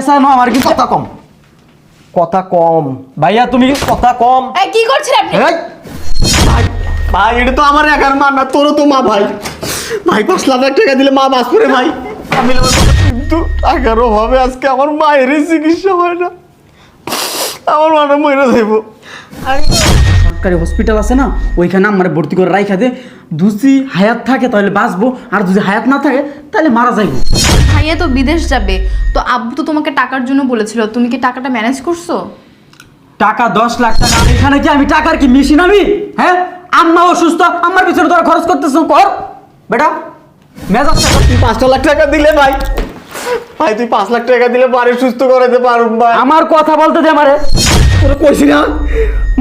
পেঁচানো আমার কি কথা কম। কথা কম। ভাইয়া তুমি কথা কম? এই কি করছেন আপনি? এই, ভাই ভাই এটা তো আমার একার মা না তোরও তো মা ভাই। ভাই পাঁচ লাখ টাকা দিলে মা বাস করে ভাই। আমি কিন্তু টাকার অভাবে আজকে আমার মায়ের চিকিৎসা হয় না। আমার মাটা মরে যাইব। সরকারি হসপিটাল আছে না ওইখানে আমার ভর্তি করে রাইখা দে। দুসি হায়াত থাকে তাহলে বাঁচবো। আর যদি হায়াত না থাকে তাহলে মারা যাইবো। ভাইয়া তো বিদেশ যাবে। তো আব্বু তো তোমাকে টাকার জন্য বলেছিল। তুমি কি টাকাটা ম্যানেজ করছ? টাকা দশ লাখ টাকা আর এখানে কি আমি টাকার কি মেশিন আমি? হ্যাঁ? আম্মা অসুস্থ আমার পিছনে তোরা খরচ করতেছ কর। বেটা মেজাজ তুই পাঁচটা লাখ টাকা দিলে ভাই। ভাই তুই পাঁচ লাখ টাকা দিলে বাড়ি সুস্থ করাতে পারব ভাই। আমার কথা বলতে দে আমারে। তোর কইছি না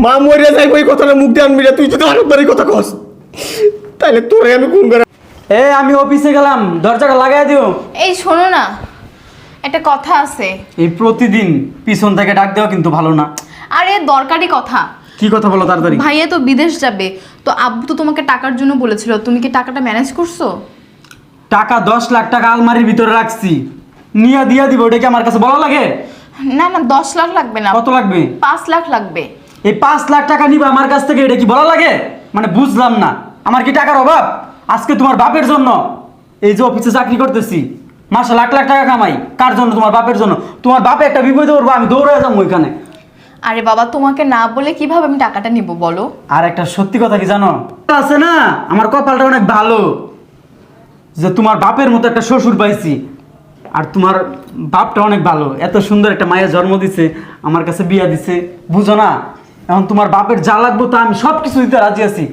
মা মরে যাইব এই কথাটা মুখ দিয়ে আনবি না। তুই যদি আরেকবার এই কথা কস। তাইলে তোরে আমি কোন করে এ আমি অফিসে গেলাম দরজাটা লাগাই দিও। এই শোনো না। একটা কথা আছে। এই প্রতিদিন পিছন থেকে ডাক দেওয়া কিন্তু ভালো না। আরে দরকারি কথা। কি কথা বলো তাড়াতাড়ি? ভাইয়া তো বিদেশ যাবে। তো আব্বু তো তোমাকে টাকার জন্য বলেছিল। তুমি কি টাকাটা ম্যানেজ করছ? টাকা দশ লাখ টাকা আলমারির ভিতরে রাখছি। নিয়ে দিয়া দিব ওটা কি আমার কাছে বলা লাগে? না না দশ লাখ লাগবে না। কত লাগবে? পাঁচ লাখ লাগবে। এই পাঁচ লাখ টাকা নিবে আমার কাছ থেকে এটা কি বলা লাগে? মানে বুঝলাম না। আমার কি টাকার অভাব? আজকে তোমার বাপের জন্য এই যে অফিসে চাকরি করতেছি মাসে লাখ লাখ টাকা কামাই কার জন্য? তোমার বাপের জন্য। তোমার বাপে একটা বিপদে পড়ব আমি দৌড়ে যাব ওইখানে। আরে বাবা তোমাকে না বলে কীভাবে আমি টাকাটা নিব বলো? আর একটা সত্যি কথা কি জানো? আছে না? আমার কপালটা অনেক ভালো। যে তোমার বাপের মতো একটা শ্বশুর পাইছি আর তোমার বাপটা অনেক ভালো। এত সুন্দর একটা মায়ের জন্ম দিছে আমার কাছে বিয়া দিছে। বুঝো না? এখন তোমার বাপের যা লাগবো তা আমি সব কিছু দিতে রাজি আছি।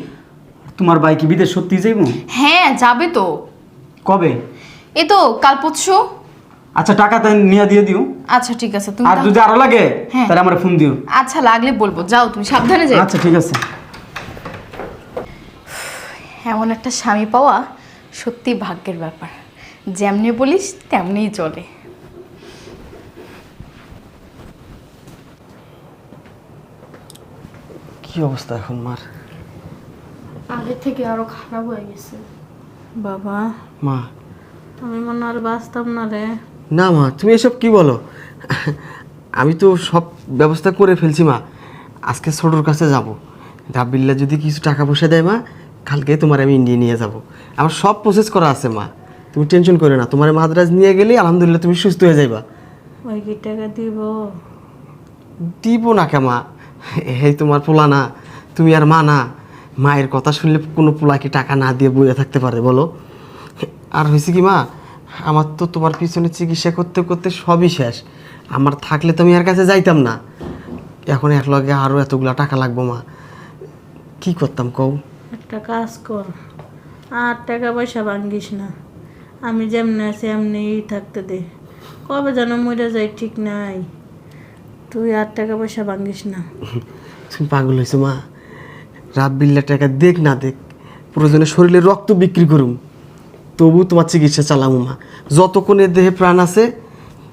তোমার ভাই কি বিদেশ সত্যি যাইব? হ্যাঁ যাবে তো। কবে? এ তো কাল পরশু। আচ্ছা টাকা তাই নিয়ে দিয়ে দিও। আচ্ছা ঠিক আছে তুমি আর যদি আরও লাগে হ্যাঁ। তাহলে আমার ফোন দিও। আচ্ছা লাগলে বলব। যাও তুমি সাবধানে যাও। আচ্ছা ঠিক আছে। এমন একটা স্বামী পাওয়া সত্যি ভাগ্যের ব্যাপার। যেমনি বলিস তেমনিই চলে। কি অবস্থা এখন মার? আগের থেকে আরও খারাপ হয়ে গেছে। বাবা। মা। আমি মনে আর বাঁচতাম না রে। না মা তুমি এসব কি বলো? আমি তো সব ব্যবস্থা করে ফেলছি মা। আজকে ছোটোর কাছে যাব। রাবিল্লা যদি কিছু টাকা পয়সা দেয় মা কালকে তোমার আমি ইন্ডিয়া নিয়ে যাব। আমার সব প্রসেস করা আছে মা। তুমি টেনশন করে না তোমার মাদ্রাজ নিয়ে গেলে আলহামদুলিল্লাহ তুমি সুস্থ হয়ে যাইবা। ওই কি টাকা দিব? দিব না কে মা? এই তোমার পোলা না তুমি আর মা না। মায়ের কথা শুনলে কোনো পোলাকে টাকা না দিয়ে বইয়ে থাকতে পারে বলো? আর হয়েছে কি মা? আমার তো তোমার পিছনে চিকিৎসা করতে করতে সবই শেষ। আমার থাকলে তো আমি আর কাছে যাইতাম না। এখন এক লগে আরও এতগুলা টাকা লাগবো মা। কি করতাম কও? একটা কাজ কর। আর টাকা পয়সা ভাঙ্গিস না। আমি যেমনি আছি এমনিই থাকতে দে। কবে যেন মরে যাই ঠিক নাই। তুই আর টাকা পয়সা ভাঙ্গিস না। তুমি পাগল হয়েছো মা। রাত বিল্লা টাকা দেখ না দেখ প্রয়োজনে শরীরে রক্ত বিক্রি করুম। তবু তোমার চিকিৎসা চালামু মা। যতক্ষণ এর দেহে প্রাণ আছে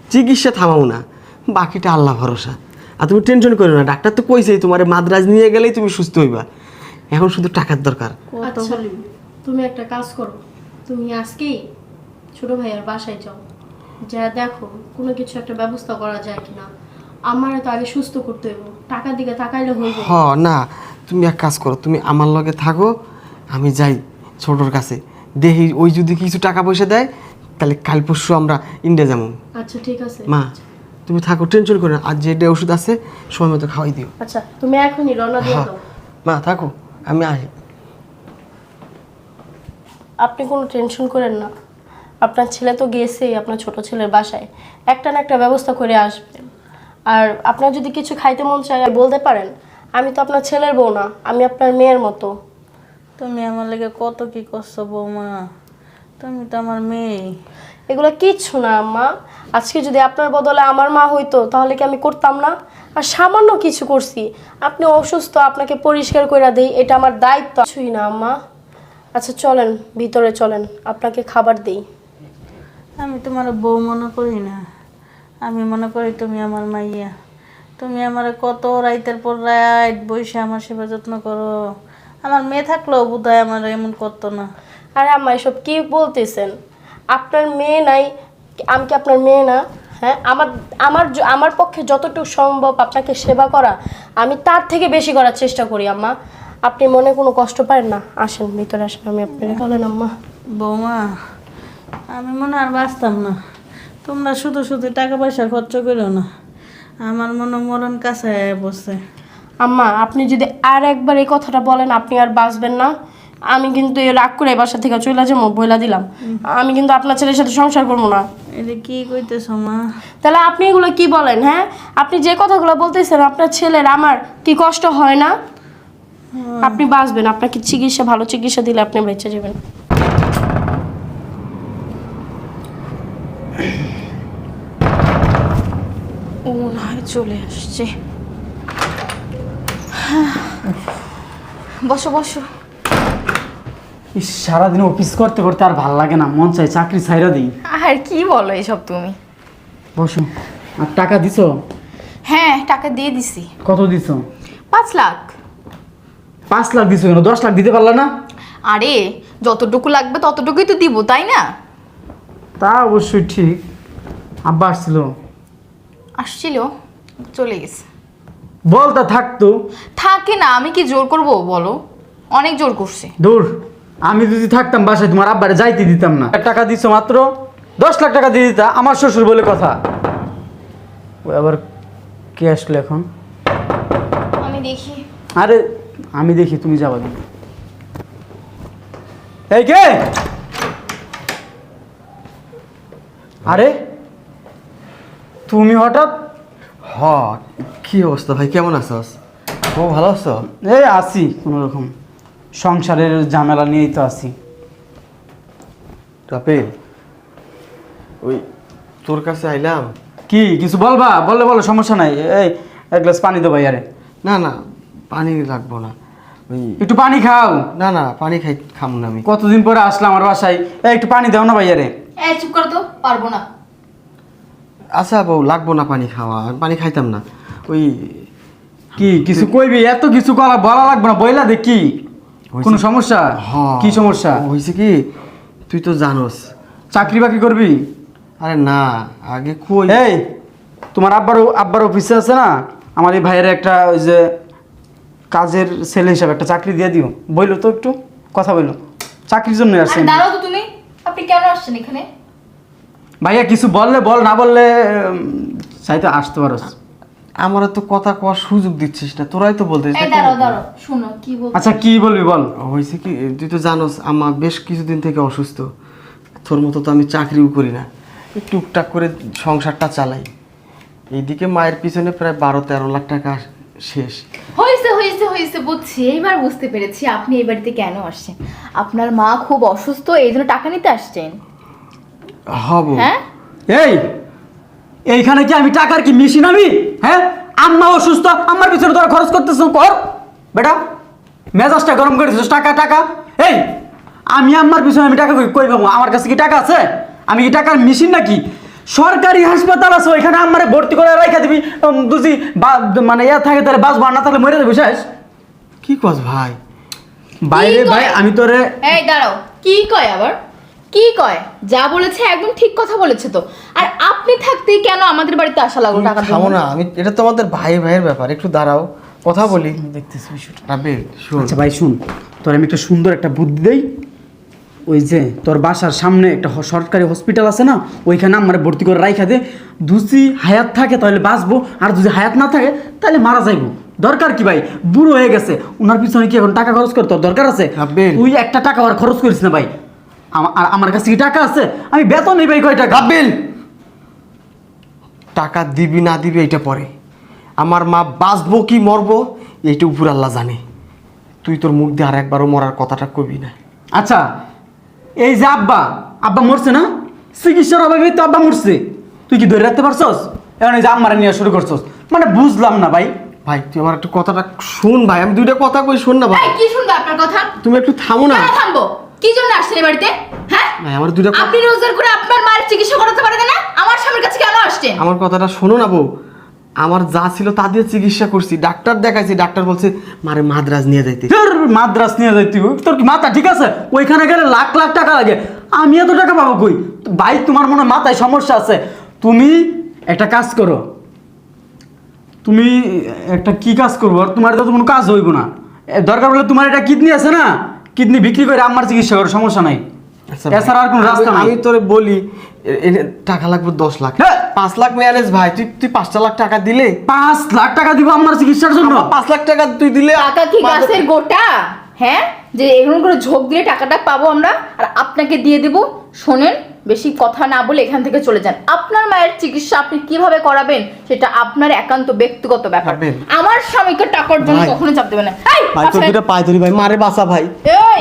চিকিৎসা থামাও না। বাকিটা আল্লাহ ভরসা। আর তুমি টেনশন করো না ডাক্তার তো কইছেই তোমার মাদ্রাজ নিয়ে গেলেই তুমি সুস্থ হইবা। এখন শুধু টাকার দরকার। আচ্ছা তুমি একটা কাজ করো। তুমি আজকেই ছোট ভাইয়ের বাসায় যাও। যা দেখো কোনো কিছু একটা ব্যবস্থা করা যায় কিনা। আমার তো আগে সুস্থ করতে হইব। টাকার দিকে তাকাইলে হইব। হ না। তুমি এক কাজ করো তুমি আমার লগে থাকো আমি যাই ছোটোর কাছে। দেখি ওই যদি কিছু টাকা পয়সা দেয় তাহলে কাল পরশু আমরা ইন্ডিয়া যাব। আচ্ছা ঠিক আছে। মা তুমি থাকো টেনশন করো না। আর যেটা ওষুধ আছে সময় মতো খাওয়াই দিও। আচ্ছা তুমি এখনই রওনা দিয়ে হ্যাঁ। দাও। মা থাকো আমি আসি। আপনি কোনো টেনশন করেন না। আপনার ছেলে তো গিয়েছেই আপনার ছোট ছেলের বাসায়। একটা না একটা ব্যবস্থা করে আসবে। আর আপনার যদি কিছু খাইতে মন চায় বলতে পারেন? আমি তো আপনার ছেলের বউ না আমি আপনার মেয়ের মতো। তুমি আমার লেগে কত কি করছ বৌমা? তুমি তো আমার মেয়ে। এগুলো কিচ্ছু না আম্মা। আজকে যদি আপনার বদলে আমার মা হইতো তাহলে কি আমি করতাম না? আর সামান্য কিছু করছি। আপনি অসুস্থ আপনাকে পরিষ্কার করে দেই এটা আমার দায়িত্ব। কিছুই না আম্মা। আচ্ছা চলেন ভিতরে চলেন আপনাকে খাবার দেই। আমি তোমার বউ মনে করি না। আমি মনে করি তুমি আমার মাইয়া। তুমি আমার কত রাইতের পর রাত বসে আমার সেবা যত্ন করো। আমার মেয়ে থাকলেও বোধ হয় আমার এমন করতো না। আরে আম্মা এসব কি বলতেছেন? আপনার মেয়ে নাই আমি কি আপনার মেয়ে না? হ্যাঁ আমার আমার আমার পক্ষে যতটুকু সম্ভব আপনাকে সেবা করা আমি তার থেকে বেশি করার চেষ্টা করি আম্মা। আপনি মনে কোনো কষ্ট পারেন না? আসেন ভিতরে আসেন আমি আপনাকে বলেন আম্মা। বৌমা আমি মনে আর বাঁচতাম না। তোমরা শুধু শুধু টাকা পয়সা খরচ করো না। আমার মনে মরণ কাছে বসছে আম্মা আপনি যদি আর একবার এই কথাটা বলেন আপনি আর বাঁচবেন না। আমি কিন্তু এই রাগ করে বাসা থেকে চলে যাব বইলা দিলাম। আমি কিন্তু আপনার ছেলের সাথে সংসার করব না। এটা কি কইতেছ মা? তাহলে আপনি এগুলো কি বলেন হ্যাঁ? আপনি যে কথাগুলো বলতেছেন আপনার ছেলের আমার কি কষ্ট হয় না? আপনি বাঁচবেন আপনাকে চিকিৎসা ভালো চিকিৎসা দিলে আপনি বেঁচে যাবেন। ও মনে হয় চলে আসছে। বসো বসো। ইস, সারাদিন অফিস করতে করতে আর ভালো লাগে না মন চাই চাকরি ছাইরা দিই। আর কি বলো এসব তুমি? বসো। আর টাকা দিছো? হ্যাঁ টাকা দিয়ে দিছি। কত দিছো? পাঁচ লাখ। পাঁচ লাখ দিছো কেন? দশ লাখ দিতে পারলা না? আরে যতটুকু লাগবে ততটুকুই তো দিব তাই না? তা অবশ্যই ঠিক। আব্বা আসছিল। আসছিল চলে গেছে। বলতা থাকতো থাকে না আমি কি জোর করব বলো? অনেক জোর করছে। দূর আমি যদি থাকতাম বাসায় তোমার আব্বারে যাইতে দিতাম না। এক টাকা দিছো মাত্র দশ লাখ টাকা দিয়ে দিতা আমার শ্বশুর বলে কথা। আবার কে আসলো এখন? আমি দেখি। আরে আমি দেখি তুমি যাবা দিন এই কে? আরে তুমি হঠাৎ? হ কি অবস্থা ভাই? কেমন আছস? ও ভালো আছো? এই আসি কোনো রকম। সংসারের ঝামেলা নিয়েই তো আসি রাপেল ওই তোর কাছে আইলাম। কি কিছু বলবা? বললে বলো সমস্যা নাই। এই এক গ্লাস পানি দেবো আরে। না না পানি লাগবো না। ওই একটু পানি খাও। না না পানি খাই খামু না আমি। কতদিন পরে আসলাম আমার বাসায়? এই একটু পানি দাও না ভাইয়ারে এ চুপ করো তো পারব না। আচ্ছা বউ লাগবো না পানি খাওয়া আমি পানি খাইতাম না। ওই কি কিছু কইবি? এত কিছু করা বলা লাগবে না বইলা দে কি? কোনো সমস্যা? কি সমস্যা? হয়েছে কি? তুই তো জানোস। চাকরি বাকরি করবি? আরে না আগে কই? এই তোমার আব্বার আব্বার অফিসে আছে না? আমার এই ভাইয়ের একটা ওই যে কাজের ছেলে হিসাবে একটা চাকরি দিয়ে দিও। বইলো তো একটু কথা বলল চাকরির জন্য আসছে দাঁড়াও তো তুমি। আপনি কেন আসছেন এখানে? ভাইয়া কিছু বললে বল না বললে চাইতে আসতে পারোস আমার তো কথা কওয়ার সুযোগ দিচ্ছিস না তোরাই তো বলতে শোনো কি বল আচ্ছা কি বলবি বল? হয়েছে কি তুই তো জানোস আমার বেশ কিছুদিন থেকে অসুস্থ। তোর মতো তো আমি চাকরিও করি না। টুকটাক করে সংসারটা চালাই। এইদিকে মায়ের পিছনে প্রায় বারো তেরো লাখ টাকা শেষ। হয়েছে হয়েছে হয়েছে বুঝছি। এইবার বুঝতে পেরেছি আপনি এই বাড়িতে কেন আসছেন। আপনার মা খুব অসুস্থ এই জন্য টাকা নিতে আসছেন? হব। হ্যাঁ? এই এইখানে কি আমি টাকার কি মেশিন আমি? হ্যাঁ? আম্মা অসুস্থ আমার পিছনে তোরা খরচ করতেছ কর। বেটা মেজাজটা গরম করে দিছিস টাকা টাকা। এই আমি আম্মার পিছনে আমি টাকা কই পাবো? আমার কাছে কি টাকা আছে? আমি কি টাকার মেশিন নাকি? সরকারি হাসপাতাল আছে ওইখানে আমারে ভর্তি করে রাখা দিবি। বুঝি বা- মানে ইয়া থাকে তাহলে বাস না থাকলে মরে যাবে শেষ কি কস ভাই? বাইরে ভাই আমি তোরে এই দাঁড়াও। কি কয় আবার? কি কয়? যা বলেছে একদম ঠিক কথা বলেছে তো। আর আপনি থাকতেই কেন আমাদের বাড়িতে আসা লাগল টাকা থামো না আমি এটা তো আমাদের ভাই ভাইয়ের ব্যাপার একটু দাঁড়াও কথা বলি। দেখতেছি শোন। আচ্ছা ভাই শুন। তোর আমি একটা সুন্দর একটা বুদ্ধি দেই। ওই যে তোর বাসার সামনে একটা সরকারি হসপিটাল আছে না ওইখানে আমার ভর্তি করে রাইখা দে। দুসি হায়াত থাকে তাহলে বাঁচবো আর যদি হায়াত না থাকে তাহলে মারা যাইবো। দরকার কি ভাই? বুড়ো হয়ে গেছে। ওনার পিছনে কি এখন টাকা খরচ করে তোর দরকার আছে। তুই একটা টাকা আর খরচ করিস না ভাই। আর আমার কাছে কি টাকা আছে? আমি বেতন নেই ভাই কয় টাকা? টাকা দিবি না দিবি এটা পরে। আমার মা বাঁচবো কি মরবো এইটা উপর আল্লাহ জানে। তুই তোর মুখ দিয়ে আর একবারও মরার কথাটা কবি না। আচ্ছা এই যে আব্বা আব্বা মরছে না? চিকিৎসার অভাবে তো আব্বা মরছে। তুই কি ধরে রাখতে পারছস? এখন এই যে আম্মারে নিয়ে শুরু করছস। মানে বুঝলাম না ভাই। ভাই তুই আমার একটু কথাটা শুন ভাই আমি দুইটা কথা কই শোন না ভাই। কি শুনব আপনার কথা? তুমি একটু থামো না। থামবো? কি জন্য আসছেন এই বাড়িতে? হ্যাঁ? ভাই আমার দুইটা আপনি রোজগার করে আপনার মায়ের চিকিৎসা করাতে পারেন না? আমার স্বামীর কাছে কেন আসছেন? আমার কথাটা শোনো না বউ। আমার যা ছিল তা দিয়ে চিকিৎসা করছি। ডাক্তার দেখাইছি ডাক্তার বলছে মারে মাদ্রাজ নিয়ে যাইতে। তোর মাদ্রাস নিয়ে যাইতে তোর কি মাথা ঠিক আছে? ওইখানে গেলে লাখ লাখ টাকা লাগে। আমি এত টাকা পাবো কই? ভাই তোমার মনে মাথায় সমস্যা আছে। তুমি একটা কাজ করো। তুমি একটা কি কাজ করব? আর তোমার তো কোনো কাজ হইব না। দরকার হলে তোমার এটা কিডনি আছে না? কিডনি বিক্রি করে আমার চিকিৎসা করো সমস্যা নাই। আচ্ছা এছাড়া আর কোনো রাস্তা নাই। আমি তোরে বলি টাকা লাগবে দশ লাখ। পাঁচ লাখ ম্যানেজ ভাই তুই তুই পাঁচটা লাখ টাকা দিলে? পাঁচ লাখ টাকা দিব আমার চিকিৎসার জন্য? পাঁচ লাখ টাকা তুই দিলে টাকা কি গাছের গোটা? হ্যাঁ? যে এরকম করে ঝোঁক দিলে টাকাটা পাবো আমরা আর আপনাকে দিয়ে দেব। শোনেন বেশি কথা না বলে এখান থেকে চলে যান। আপনার মায়ের চিকিৎসা আপনি কীভাবে করাবেন সেটা আপনার একান্ত ব্যক্তিগত ব্যাপার। আমার স্বামীকে টাকার জন্য। কখনো চাপ দেবেন না। ভাই তোর দুটা পায়ে ধরি ভাই মারে বাসা ভাই!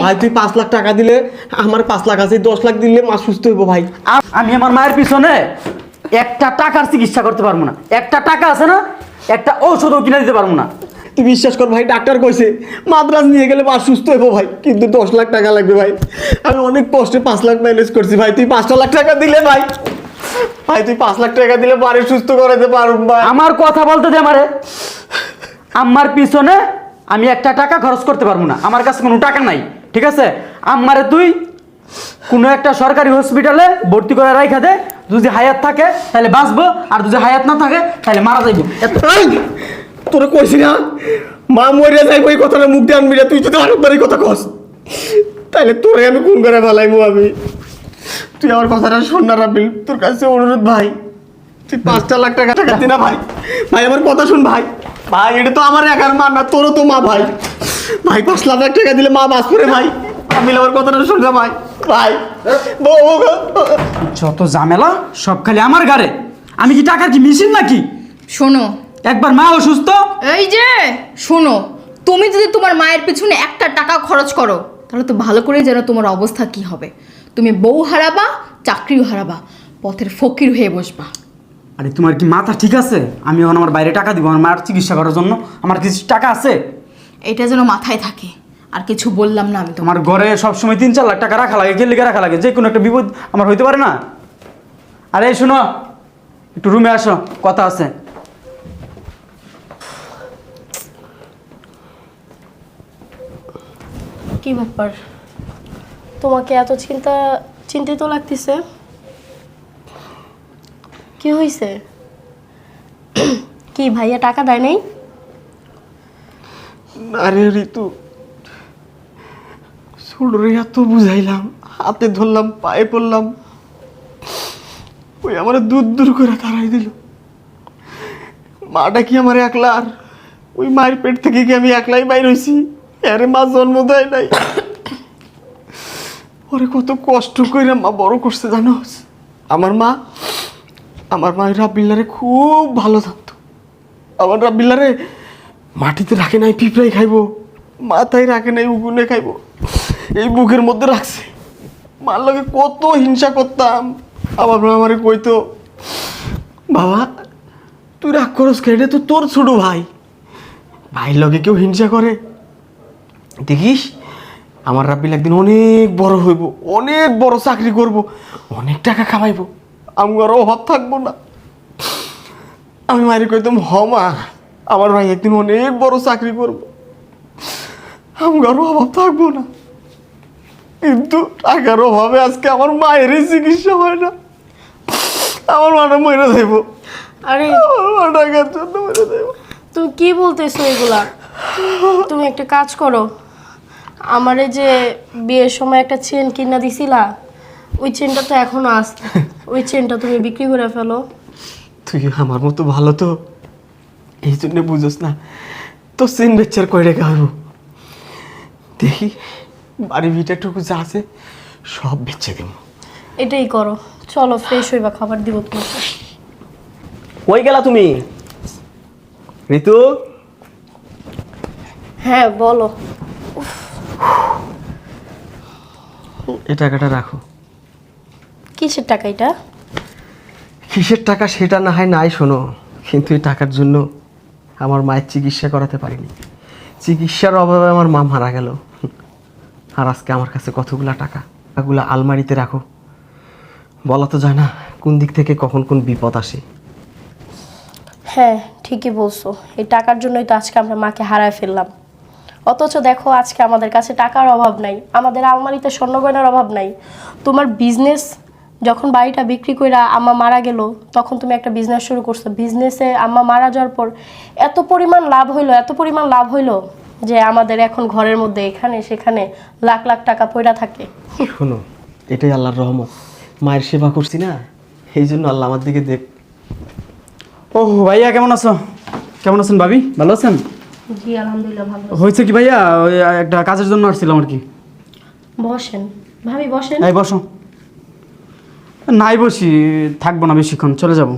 ভাই তুই পাঁচ লাখ টাকা দিলে আমার পাঁচ লাখ আছে দশ লাখ দিলে মা সুস্থ হইব ভাই। আমি আমার মায়ের পিছনে একটা টাকার চিকিৎসা করতে পারব না। একটা টাকা আছে না একটা ঔষধও কিনে দিতে পারব না। তুই বিশ্বাস কর ভাই ডাক্তার কইছে মাদ্রাজ নিয়ে গেলে মা সুস্থ হইব ভাই কিন্তু দশ লাখ টাকা লাগবে ভাই। আমি অনেক কষ্টে পাঁচ লাখ ম্যানেজ করছি ভাই তুই পাঁচটা লাখ টাকা দিলে ভাই। ভাই তুই পাঁচ লাখ টাকা দিলে বাড়ি সুস্থ করাতে পারব ভাই। আমার কথা বলতে দে আমারে। আমার পিছনে আমি একটা টাকা খরচ করতে পারব না। আমার কাছে কোনো টাকা নাই। ঠিক আছে? আমারে তুই কোনো একটা সরকারি হসপিটালে ভর্তি করে রাইখা দে। যদি হায়াত থাকে, তাহলে বাঁচবো। আর যদি হায়াত না থাকে, তাহলে মারা যাইবো। তোরা কইছি না, মা মরিয়া যাইব, এই কথাটা মুখ দিয়ে আনবি না, তুই যদি আরেকবার এই কথা কস তাইলে তোরে আমি কোন করে ফেলাইমু আমি। তুই আমার কথাটা শোন না রাবিল তোর কাছে অনুরোধ ভাই, তুই পাঁচটা লাখ টাকা টাকা দিনা ভাই। ভাই, আমার কথা শুন ভাই। ভাই, এটা তো আমার একার মা না, তোরও তো মা ভাই। ভাই পাঁচ লাখ টাকা দিলে মা বাস করে ভাই। আমি আমার কথাটা শুন না ভাই? ভাই বউ। যত ঝামেলা সব খালি আমার গাড়ে আমি কি টাকার কি মেশিন নাকি? শোনো। একবার মা অসুস্থ? এই যে শোনো তুমি যদি তোমার মায়ের পেছনে একটা টাকা খরচ করো তাহলে তো ভালো করেই জানো তোমার অবস্থা কি হবে। তুমি বউ হারাবা চাকরিও হারাবা পথের ফকির হয়ে বসবা। আরে তোমার কি মাথা ঠিক আছে? আমি এখন আমার বাইরে টাকা দিব আমার মায়ের চিকিৎসা করার জন্য। আমার কিছু টাকা আছে? এটা যেন মাথায় থাকে। আর কিছু বললাম না আমি তোমার ঘরে সবসময় তিন চার লাখ টাকা রাখা লাগে কে লিখে রাখা লাগে যে কোনো একটা বিপদ আমার হইতে পারে না। আরে এই শোনো একটু রুমে আসো কথা আছে। কি ব্যাপার? তোমাকে এত চিন্তা চিন্তিত লাগতেছে? কি হয়েছে কি ভাইয়া টাকা দেয় নাই? আরে ঋতু। ছোটরে এত বুঝাইলাম, হাতে ধরলাম, পায়ে পড়লাম। ওই আমার দূর দূর করে তাড়াই দিল। মাটা কি আমার আর ওই মায়ের পেট থেকে কি আমি একলাই বাইর হয়েছি আরে মা জন্ম দেয় নাই। ওরে কত কষ্ট করে মা বড় করছে, জানো? আমার মা আমার মা রাবিল্লারে খুব ভালো থাকতো। আমার রাবিল্লারে মাটিতে রাখে নাই, পিঁপড়াই খাইবো। মাথায় রাখে নাই, উগুনে খাইবো। এই বুকের মধ্যে রাখছে। মার লগে কত হিংসা করতাম। আমার মা আমারে কইতো, বাবা, তুই রাগ করস কেটে তো তোর ছোট ভাই। ভাইয়ের লগে কেউ হিংসা করে? দেখিস, আমার রাব্বিল একদিন অনেক বড় হইব, অনেক বড় চাকরি করব, অনেক টাকা কামাইবো। আমার অভাব থাকব না। আমি মারি কইতাম, হ মা আমার ভাই একদিন অনেক বড় চাকরি করব। আমার অভাব থাকব না। কিন্তু টাকার অভাবে আজকে আমার মায়েরই চিকিৎসা হয় না। আমার মাটা মরে যাইব। আরে। আমার টাকার জন্য মরে যাইব। তুমি কি বলতেছো এগুলা? তুমি একটা কাজ করো। আমারে যে বিয়ের সময় একটা চেন কিনা দিছিলা ওই চেনটা তো এখনও আছে। ওই চেনটা তুমি বিক্রি করে ফেলো। তুই আমার মতো ভালো তো এই জন্য বুঝোস না তো সিন বেচার কয় রেখে হইব দেখি বাড়ি ভিটাটুকু যা আছে সব বেচে দেব। এটাই করো চলো ফ্রেশ হইবা খাবার দিব তোমাকে। কই গেলা তুমি? ঋতু? হ্যাঁ বলো। এই টাকাটা রাখো। কিসের টাকা এটা? কিসের টাকা সেটা না হয় নাই শোনো কিন্তু এই টাকার জন্য আমার মায়ের চিকিৎসা করাতে পারিনি। চিকিৎসার অভাবে আমার মা মারা গেল। আর আজকে আমার কাছে কতগুলা টাকা? টাকাগুলো আলমারিতে রাখো। বলা তো যায় না কোন দিক থেকে কখন কোন বিপদ আসে। হ্যাঁ ঠিকই বলছো। এই টাকার জন্যই তো আজকে আমরা মাকে হারায় ফেললাম। অথচ দেখো, আজকে আমাদের কাছে টাকার অভাব নাই। আমাদের আলমারিতে স্বর্ণ গয়নার অভাব নাই। তোমার বিজনেস যখন বাড়িটা বিক্রি কইরা আম্মা মারা গেল তখন তুমি একটা বিজনেস শুরু করছ। বিজনেসে আম্মা মারা যাওয়ার পর এত পরিমাণ লাভ হইল এত পরিমাণ লাভ হইল যে আমাদের এখন ঘরের মধ্যে এখানে সেখানে লাখ লাখ টাকা পয়রা থাকে। শোনো এটাই আল্লাহর রহমত। মায়ের সেবা করছি না এই জন্য আল্লাহ আমার দিকে দেখ। ও ভাইয়া কেমন আছো? কেমন আছেন ভাবি? ভালো আছেন? জি আলহামদুলিল্লাহ ভালো হয়েছে কি ভাইয়া? ওই একটা কাজের জন্য আসছিলাম আর কি। বসেন। ভাবি বসেন। এই বসো। নাই বসি থাকব না বেশিক্ষণ চলে যাব।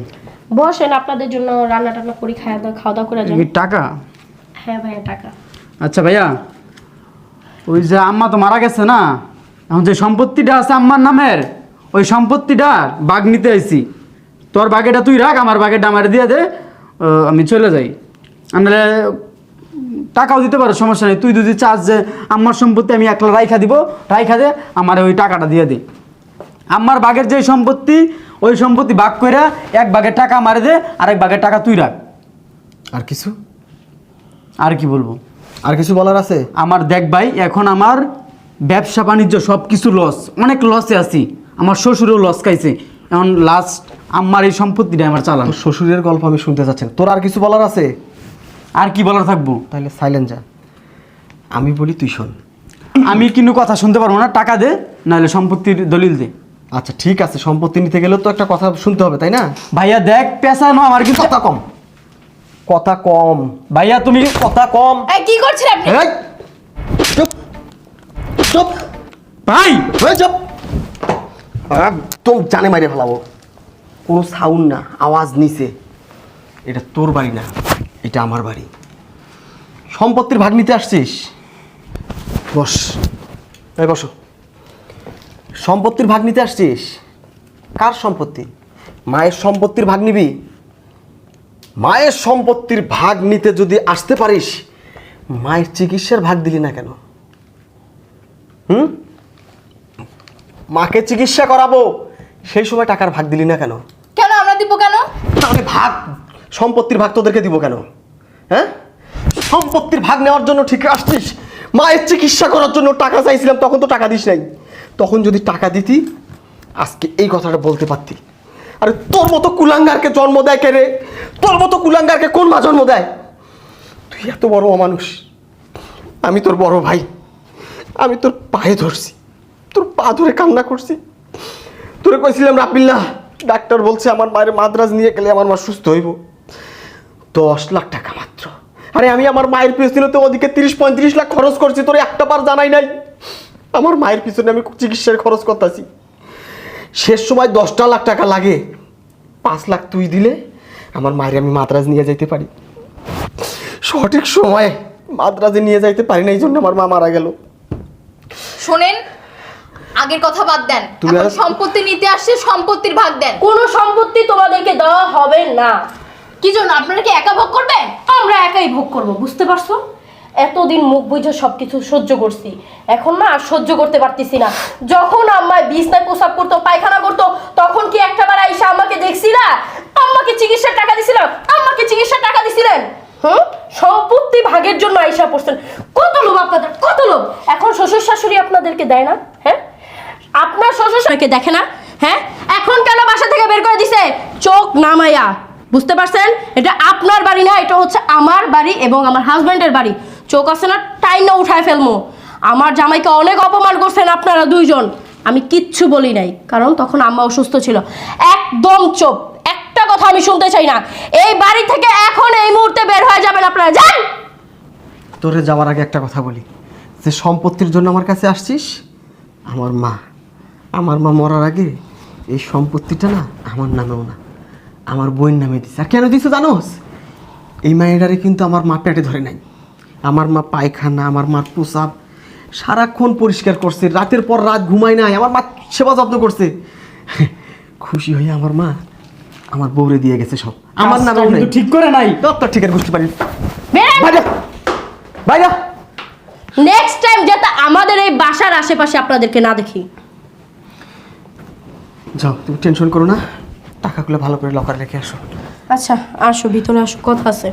বসেন আপনাদের জন্য রান্না টান্না করি খাওয়া দাওয়া খাওয়া দাওয়া করে এই টাকা? হ্যাঁ ভাইয়া টাকা। আচ্ছা ভাইয়া ওই যে আম্মা তো মারা গেছে না? এখন যে সম্পত্তিটা আছে আম্মার নামের ওই সম্পত্তিটা বাঘ নিতে আইছি। তোর বাগেটা তুই রাখ আমার বাগেটা আমার দিয়ে দে আমি চলে যাই। আমরা টাকাও দিতে পারো সমস্যা নেই। তুই যদি চাস যে আমার সম্পত্তি আমি একলা রাইখা দিব রাইখা দে আমার ওই টাকাটা দিয়ে দে। আমার বাঘের যে সম্পত্তি ওই সম্পত্তি বাঘ কইরা এক বাঘের টাকা মারে দে আর এক বাঘের টাকা তুই রাখ আর কিছু? আর কি বলব? আর কিছু বলার আছে? আমার দেখ ভাই এখন আমার ব্যবসা বাণিজ্য সব কিছু লস অনেক লসে আছি। আমার শ্বশুরও লস খাইছে। এখন লাস্ট আমার এই সম্পত্তিটা আমার চালান। শ্বশুরের গল্প আমি শুনতে যাচ্ছেন তোর আর কিছু বলার আছে? আর কি বলার থাকব? তাহলে সাইলেন্ট যা। আমি বলি তুই শোন। আমি কিন্তু কথা শুনতে পারব না। টাকা দে নাহলে সম্পত্তির দলিল দে। আচ্ছা ঠিক আছে সম্পত্তি নিতে গেলেও তো একটা কথা শুনতে হবে তাই না? ভাইয়া দেখ পেশা নো আমার কিন্তু কথা কম। কথা কম। ভাইয়া তুমি কথা কম। এই কি করছেন আপনি? এই, চুপ চুপ। ভাই! এই, চুপ। একদম জানে মাইরে ফেলাবো। কোনো সাউন্ড না আওয়াজ নিচে এটা তোর বাড়ি না এটা আমার বাড়ি। সম্পত্তির ভাগ নিতে আসছিস? বস। এই বসো। সম্পত্তির ভাগ নিতে আসছিস? কার সম্পত্তি? মায়ের সম্পত্তির ভাগ নিবি? মায়ের সম্পত্তির ভাগ নিতে যদি আসতে পারিস মায়ের চিকিৎসার ভাগ দিলি না কেন? হুম? মাকে চিকিৎসা করাবো সেই সময় টাকার ভাগ দিলি না কেন? কেন? আমরা দিব কেন? তাহলে ভাগ সম্পত্তির ভাগ তোদেরকে দিব কেন? হ্যাঁ? সম্পত্তির ভাগ নেওয়ার জন্য ঠিক আসছিস? মায়ের চিকিৎসা করার জন্য টাকা চাইছিলাম তখন তো টাকা দিস নাই। তখন যদি টাকা দিতি, আজকে এই কথাটা বলতে পারতি। আরে, তোর মতো কুলাঙ্গারকে জন্ম দেয় কে রে? তোর মতো কুলাঙ্গারকে কোন মা জন্ম দেয়? তুই এত বড় অমানুষ। আমি তোর বড় ভাই। আমি তোর পায়ে ধরছি। তোর পা ধরে কান্না করছি। তোরে কইছিলাম রাপিল্লা ডাক্তার বলছে আমার মায়ের মাদ্রাজ নিয়ে গেলে আমার মা সুস্থ হইব। দশ লাখ টাকা মাত্র। আরে, আমি আমার মায়ের পিছনে তো ওদিকে তিরিশ পঁয়ত্রিশ লাখ খরচ করছি, তোরে একটা বার জানাই নাই। আমার মায়ের পিছনে আমি চিকিৎসার খরচ করতেছি। শেষ সময় দশটা লাখ টাকা লাগে। পাঁচ লাখ তুই দিলে আমার মায়ের আমি মাদ্রাজ নিয়ে যাইতে পারি। সঠিক সময়ে মাদ্রাজে নিয়ে যাইতে পারি না এই জন্য আমার মা মারা গেল। শোনেন আগের কথা বাদ দেন। তুমি এখন সম্পত্তি নিতে আসছে সম্পত্তির ভাগ দেন। কোনো সম্পত্তি তোমাদেরকে দেওয়া হবে না। কি জন্য? আপনারা কি একা ভোগ করবেন? আমরা একাই ভোগ করব বুঝতে পারছ? এতদিন মুখ বুঝে সবকিছু সহ্য করছি। এখন না আর সহ্য করতে পারতেছি না। যখন আম্মায় বিছনায় প্রসাব করতো, পায়খানা করতো, তখন কি একটা বার আইসা আমাকে দেখছিলা আম্মাকে চিকিৎসার টাকা দিছিলাম আম্মাকে চিকিৎসার টাকা দিছিলেন? হুম? সম্পত্তি ভাগের জন্য আইসা পড়ছেন। কত লোভ আপনাদের, কত লোভ। এখন শ্বশুর শাশুড়ি আপনাদেরকে দেয় না? হ্যাঁ? আপনার শ্বশুর শাশুড়িকে দেখে না? হ্যাঁ? এখন কেন বাসা থেকে বের করে দিছে? চোখ নামাইয়া বুঝতে পারছেন? এটা আপনার বাড়ি না, এটা হচ্ছে আমার বাড়ি এবং আমার হাজব্যান্ডের বাড়ি। চোখ আছে না টাইম না উঠায় ফেলমো। আমার জামাইকে অনেক অপমান করছেন আপনারা দুইজন। আমি কিচ্ছু বলি নাই, কারণ তখন আম্মা অসুস্থ ছিল। একদম চোপ, একটা কথা আমি শুনতে চাই না। এই বাড়ি থেকে এখন এই মুহূর্তে বের হয়ে যাবেন আপনারা, যান! তোরে যাওয়ার আগে একটা কথা বলি। যে সম্পত্তির জন্য আমার কাছে আসছিস? আমার মা। আমার মা মরার আগে এই সম্পত্তিটা না আমার নামেও না, আমার বইয়ের নামে দিছে। আর কেন দিছে জানোস? এই মায়েরারে কিন্তু আমার মা পেটে ধরে নাই। আমার মা পায়খানা আমার মার প্রসাব সারাক্ষণ পরিষ্কার করছে। রাতের পর রাত ঘুমায় নাই আমার মা সেবা যত্ন করছে। খুশি হয়ে আমার মা আমার বউরে দিয়ে গেছে সব। আমার কিন্তু ঠিক করে নাই। তোর তো ঠিক বুঝতে পারি বাইরে। নেক্সট টাইম যাতে আমাদের এই বাসার আশেপাশে আপনাদেরকে না দেখি। যাও তুমি টেনশন করো না। টাকাগুলো ভালো করে লকারে রেখে আসো। আচ্ছা আসো ভিতরে আসো কথা আছে।